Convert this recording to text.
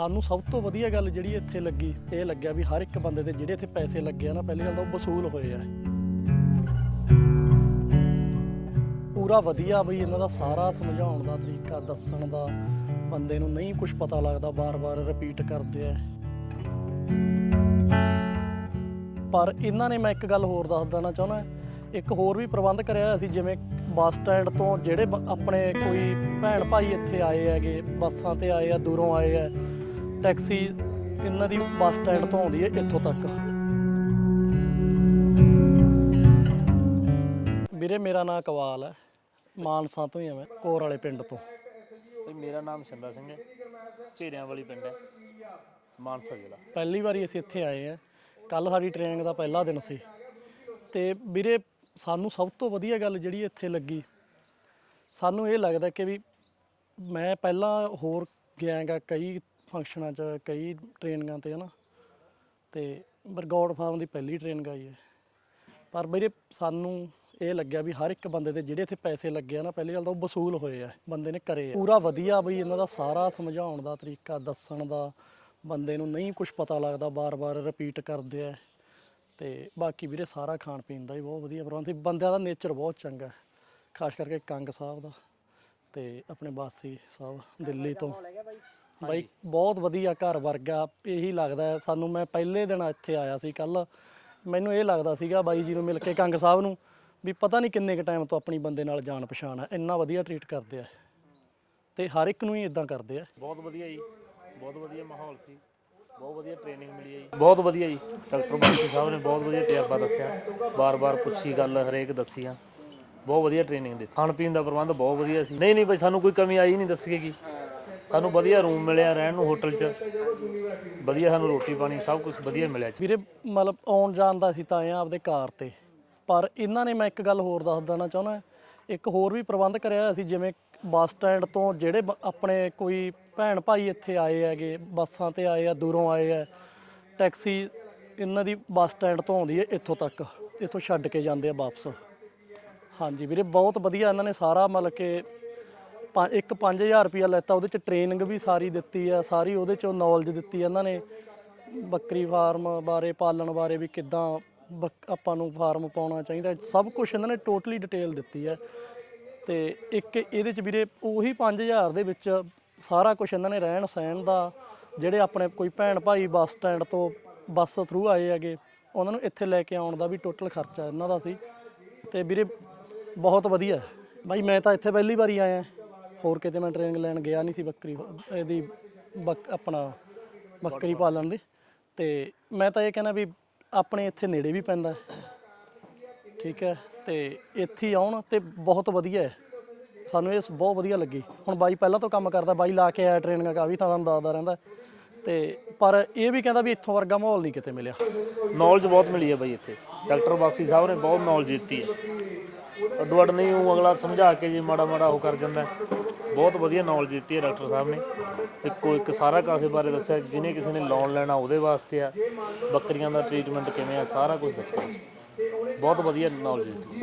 ਸਾਨੂੰ ਸਭ ਤੋਂ ਵਧੀਆ ਗੱਲ ਜਿਹੜੀ ਇੱਥੇ ਲੱਗੀ, ਇਹ ਲੱਗਿਆ ਵੀ ਹਰ ਇੱਕ ਬੰਦੇ ਦੇ ਜਿਹੜੇ ਇੱਥੇ ਪੈਸੇ ਲੱਗੇ ਆ ਨਾ, ਪਹਿਲੀ ਗੱਲ ਤਾਂ ਉਹ ਵਸੂਲ ਹੋਏ ਆ। ਪੂਰਾ ਵਧੀਆ ਬਈ, ਇਹਨਾਂ ਦਾ ਸਾਰਾ ਸਮਝਾਉਣ ਦਾ ਤਰੀਕਾ, ਦੱਸਣ ਦਾ, ਬੰਦੇ ਨੂੰ ਨਹੀਂ ਕੁਝ ਪਤਾ ਲੱਗਦਾ ਬਾਰ-ਬਾਰ ਰਿਪੀਟ ਕਰਦੇ ਆ। ਪਰ ਇਹਨਾਂ ਨੇ ਮੈਂ ਇੱਕ ਗੱਲ ਹੋਰ ਦੱਸ ਦੇਣਾ ਚਾਹੁੰਦਾ, ਇੱਕ ਹੋਰ ਵੀ ਪ੍ਰਬੰਧ ਕਰਿਆ ਹੋਇਆ ਸੀ, ਜਿਵੇਂ ਬੱਸ ਸਟੈਂਡ ਤੋਂ ਜਿਹੜੇ ਬ- ਆਪਣੇ ਕੋਈ ਭੈਣ ਭਾਈ ਇੱਥੇ ਆਏ ਹੈਗੇ, ਬੱਸਾਂ ਤੇ ਆਏ ਆ, ਦੂਰੋਂ ਆਏ ਆ ਟੈਕਸੀ ਇਹਨਾਂ ਦੀ ਬੱਸ ਸਟੈਂਡ ਤੋਂ ਆਉਂਦੀ ਹੈ ਇੱਥੋਂ ਤੱਕ। ਵੀਰੇ ਮੇਰਾ ਨਾਮ ਕਵਾਲ ਹੈ। ਮਾਨਸਾ ਤੋਂ ਹੀ ਆ ਮੈਂ ਕੋਰ ਵਾਲੇ ਪਿੰਡ ਤੋਂ। ਤੇ ਮੇਰਾ ਨਾਮ ਸਿੰਦਾ ਸਿੰਘ ਹੈ। ਝੇਰਿਆਂ ਵਾਲੀ ਪਿੰਡ ਹੈ ਮਾਨਸਾ ਜ਼ਿਲ੍ਹਾ। ਪਹਿਲੀ ਵਾਰੀ ਅਸੀਂ ਇੱਥੇ ਆਏ ਆ ਕੱਲ ਸਾਡੀ ਟ੍ਰੇਨਿੰਗ ਦਾ ਪਹਿਲਾ ਦਿਨ ਸੀ। ਤੇ ਵੀਰੇ ਸਾਨੂੰ ਸਭ ਤੋਂ ਵਧੀਆ ਗੱਲ ਜਿਹੜੀ ਇੱਥੇ ਲੱਗੀ ਸਾਨੂੰ ਇਹ ਲੱਗਦਾ ਕਿ ਵੀ ਮੈਂ ਪਹਿਲਾਂ ਹੋਰ ਗਿਆਗਾ ਕਈ ਫੰਕਸ਼ਨਾਂ 'ਚ ਕਈ ਟ੍ਰੇਨਿੰਗਾਂ ਤੇ, ਹਨਾ। ਤੇ ਬਰਗੌਡ ਫਾਰਮ ਦੀ ਪਹਿਲੀ ਟ੍ਰੇਨਿੰਗ ਆਈ ਹੈ ਪਰ ਵੀਰੇ ਸਾਨੂੰ ਇਹ ਲੱਗਿਆ ਵੀ ਹਰ ਇੱਕ ਬੰਦੇ ਦੇ ਜਿਹੜੇ ਇੱਥੇ ਪੈਸੇ ਲੱਗੇ ਆ ਨਾ, ਪਹਿਲੀ ਗੱਲ ਤਾਂ ਉਹ ਵਸੂਲ ਹੋਏ ਆ, ਬੰਦੇ ਨੇ ਕਰੇ ਆ। ਪੂਰਾ ਵਧੀਆ ਬਈ ਇਹਨਾਂ ਦਾ ਸਾਰਾ ਸਮਝਾਉਣ ਦਾ ਤਰੀਕਾ, ਦੱਸਣ ਦਾ, ਬੰਦੇ ਨੂੰ ਨਹੀਂ ਕੁਝ ਪਤਾ ਲੱਗਦਾ ਬਾਰ-ਬਾਰ ਰਿਪੀਟ ਕਰਦੇ ਆ। ਤੇ ਬਾਕੀ ਵੀਰੇ ਸਾਰਾ ਖਾਣ ਪੀਣ ਦਾ ਵੀ ਬਹੁਤ ਵਧੀਆ ਪ੍ਰਬੰਧ ਸੀ। ਬੰਦਿਆਂ ਦਾ ਨੇਚਰ ਬਹੁਤ ਚੰਗਾ ਹੈ ਖਾਸ ਕਰਕੇ ਕੰਗ ਸਾਹਿਬ ਦਾ ਤੇ ਆਪਣੇ ਬਾਸੀ ਸਾਹਿਬ ਦਿੱਲੀ ਤੋਂ। ਬਾਈ ਬਹੁਤ ਵਧੀਆ ਘਰ ਵਰਗਾ ਇਹੀ ਲੱਗਦਾ ਹੈ। ਸਾਨੂੰ ਮੈਂ ਪਹਿਲੇ ਦਿਨ ਇੱਥੇ ਆਇਆ ਸੀ ਕੱਲ ਮੈਨੂੰ ਇਹ ਲੱਗਦਾ ਸੀਗਾ ਬਾਈ ਜੀ ਨੂੰ ਮਿਲ ਕੇ ਕੰਗ ਸਾਹਿਬ ਨੂੰ ਵੀ ਪਤਾ ਨਹੀਂ ਕਿੰਨੇ ਕ ਟਾਈਮ ਤੋਂ ਆਪਣੀ ਬੰਦੇ ਨਾਲ ਜਾਣ ਪਛਾਣ ਹੈ। ਇੰਨਾ ਵਧੀਆ ਟਰੀਟ ਕਰਦੇ ਆ ਤੇ ਹਰ ਇੱਕ ਨੂੰ ਹੀ ਇਦਾਂ ਕਰਦੇ ਆ। ਬਹੁਤ ਵਧੀਆ ਜੀ। ਬਹੁਤ ਵਧੀਆ ਮਾਹੌਲ ਸੀ। ਬਹੁਤ ਵਧੀਆ ਟ੍ਰੇਨਿੰਗ ਮਿਲੀ ਹੈ ਜੀ। ਬਹੁਤ ਵਧੀਆ ਜੀ। ਡਾਕਟਰ ਬਾਂਸੀ ਸਾਹਿਬ ਨੇ ਬਹੁਤ ਵਧੀਆ ਤਜਰਬਾ ਦੱਸਿਆ। ਬਾਰ-ਬਾਰ ਪੁੱਛੀ ਗੱਲ ਹਰੇਕ ਦੱਸੀ ਆ। ਬਹੁਤ ਵਧੀਆ ਟ੍ਰੇਨਿੰਗ ਦਿੱਤੀ। ਖਾਣ ਪੀਣ ਦਾ ਪ੍ਰਬੰਧ ਬਹੁਤ ਵਧੀਆ ਸੀ। ਨਹੀਂ ਨਹੀਂ ਬਈ ਸਾਨੂੰ ਕੋਈ ਕਮੀ ਆਈ ਨਹੀਂ ਦੱਸੀਏਗੀ ਸਾਨੂੰ ਵਧੀਆ ਰੂਮ ਮਿਲਿਆ ਰਹਿਣ ਨੂੰ ਹੋਟਲ 'ਚ। ਵਧੀਆ ਸਾਨੂੰ ਰੋਟੀ ਪਾਣੀ ਸਭ ਕੁਝ ਵਧੀਆ ਮਿਲਿਆ ਵੀਰੇ, ਮਤਲਬ ਆਉਣ ਜਾਣ ਦਾ ਅਸੀਂ ਤਾਂ ਆਏ ਆ ਆਪਦੇ ਕਾਰ ਤੇ। ਪਰ ਇਹਨਾਂ ਨੇ ਮੈਂ ਇੱਕ ਗੱਲ ਹੋਰ ਦੱਸ ਦੇਣਾ ਚਾਹੁੰਦਾ ਇੱਕ ਹੋਰ ਵੀ ਪ੍ਰਬੰਧ ਕਰਿਆ ਹੋਇਆ ਸੀ, ਜਿਵੇਂ ਬੱਸ ਸਟੈਂਡ ਤੋਂ ਜਿਹੜੇ ਬ- ਆਪਣੇ ਕੋਈ ਭੈਣ ਭਾਈ ਇੱਥੇ ਆਏ ਹੈਗੇ, ਬੱਸਾਂ ਤੇ ਆਏ ਆ, ਦੂਰੋਂ ਆਏ ਆ, ਟੈਕਸੀ ਇਹਨਾਂ ਦੀ ਬੱਸ ਸਟੈਂਡ ਤੋਂ ਆਉਂਦੀ ਹੈ ਇੱਥੋਂ ਤੱਕ, ਇੱਥੋਂ ਛੱਡ ਕੇ ਜਾਂਦੇ ਆ ਵਾਪਸ। ਹਾਂਜੀ ਵੀਰੇ, ਬਹੁਤ ਵਧੀਆ ਇਹਨਾਂ ਨੇ ਸਾਰਾ ਮਤਲਬ ਕਿ ਪੰ- ਇੱਕ 5000 ਰੁਪਿਆ ਲੈਤਾ, ਉਹਦੇ ਚ ਟ੍ਰੇਨਿੰਗ ਵੀ ਸਾਰੀ ਦਿੱਤੀ ਆ, ਸਾਰੀ ਉਹਦੇ ਚੋਂ ਨੌਲੇਜ ਦਿੱਤੀ ਆ ਇਹਨਾਂ ਨੇ। ਬੱਕਰੀ ਫਾਰਮ ਬਾਰੇ, ਪਾਲਣ ਬਾਰੇ ਵੀ ਕਿੱਦਾਂ ਬੱਕ- ਆਪਾਂ ਨੂੰ ਫਾਰਮ ਪਾਉਣਾ ਚਾਹੀਦਾ, ਸਭ ਕੁਝ ਇਹਨਾਂ ਨੇ ਟੋਟਲੀ ਡਿਟੇਲ ਦਿੱਤੀ ਹੈ ਤੇ ਇੱਕ ਇਹਦੇ ਚ ਵੀਰੇ, ਉਹੀ 5000 ਦੇ ਵਿੱਚ ਸਾਰਾ ਕੁਝ ਇਹਨਾਂ ਨੇ ਰਹਿਣ ਸਹਿਣ ਦਾ, ਜਿਹੜੇ ਆਪਣੇ ਕੋਈ ਭੈਣ ਭਾਈ ਬੱਸ ਸਟੈਂਡ ਤੋਂ ਬੱਸ ਥਰੂ ਆਏ ਹੈਗੇ, ਉਹਨਾਂ ਨੂੰ ਇੱਥੇ ਲੈ ਕੇ ਆਉਣ ਦਾ ਵੀ ਟੋਟਲ ਖਰਚਾ ਇਹਨਾਂ ਦਾ ਸੀ। ਤੇ ਵੀਰੇ, ਬਹੁਤ ਵਧੀਆ। ਹੈ। ਬਾਈ, ਮੈਂ ਤਾਂ ਇੱਥੇ ਪਹਿਲੀ ਵਾਰੀ ਆਇਆ। ਹੋਰ ਕਿਤੇ ਮੈਂ ਟ੍ਰੇਨਿੰਗ ਲੈਣ ਗਿਆ ਨਹੀਂ ਸੀ ਬੱਕਰੀ, ਇਹਦੀ ਬੱਕ, ਆਪਣਾ ਬੱਕਰੀ ਪਾਲਣ ਦੀ। ਤੇ ਮੈਂ ਤਾਂ ਇਹ ਕਹਿੰਦਾ ਵੀ ਆਪਣੇ ਇੱਥੇ ਨੇੜੇ ਵੀ ਪੈਂਦਾ। ਹੈ। ਠੀਕ ਹੈ, ਤੇ ਇੱਥੇ ਹੀ ਆਉਣ ਤੇ ਬਹੁਤ ਵਧੀਆ ਹੈ। ਸਾਨੂੰ ਇਹ ਬਹੁਤ ਵਧੀਆ ਲੱਗੀ। ਹੁਣ ਬਾਈ ਪਹਿਲਾਂ ਤੋਂ ਕੰਮ ਕਰਦਾ, ਬਾਈ ਲਾ ਕੇ ਆਇਆ ਟ੍ਰੇਨਿੰਗਾਂ ਕਾਫੀ ਤਾਂ ਤੁਹਾਨੂੰ ਦੱਸਦਾ ਰਹਿੰਦਾ। ਤੇ ਪਰ ਇਹ ਵੀ ਕਹਿੰਦਾ ਵੀ ਇੱਥੋਂ ਵਰਗਾ ਮਾਹੌਲ ਨਹੀਂ ਕਿਤੇ ਮਿਲਿਆ। ਨੌਲੇਜ ਬਹੁਤ ਮਿਲੀ ਹੈ ਬਾਈ ਇੱਥੇ। ਡਾਕਟਰ ਬਾਸੀ ਸਾਹਿਬ ਨੇ ਬਹੁਤ ਨੌਲੇਜ ਦਿੱਤੀ ਹੈ। ਅੱਡੋ ਅੱਡ ਨਹੀਂ, ਉਹ ਅਗਲਾ ਸਮਝਾ ਕੇ ਜੇ ਮਾੜਾ ਮਾੜਾ ਉਹ ਕਰ ਜਾਂਦਾ। ਬਹੁਤ ਵਧੀਆ ਨੌਲੇਜ ਦਿੱਤੀ ਹੈ ਡਾਕਟਰ ਸਾਹਿਬ ਨੇ। ਇੱਕੋ ਇੱਕ ਸਾਰਾ ਕਾਸੇ ਬਾਰੇ ਦੱਸਿਆ, ਜਿਹਨੇ ਕਿਸੇ ਨੇ ਲੋਨ ਲੈਣਾ ਉਹਦੇ ਵਾਸਤੇ ਆ। ਬੱਕਰੀਆਂ ਦਾ ਟ੍ਰੀਟਮੈਂਟ ਕਿਵੇਂ ਆ, ਸਾਰਾ ਕੁਝ ਦੱਸਿਆ। ਬਹੁਤ ਵਧੀਆ ਨੌਲੇਜ ਦਿੱਤੀ।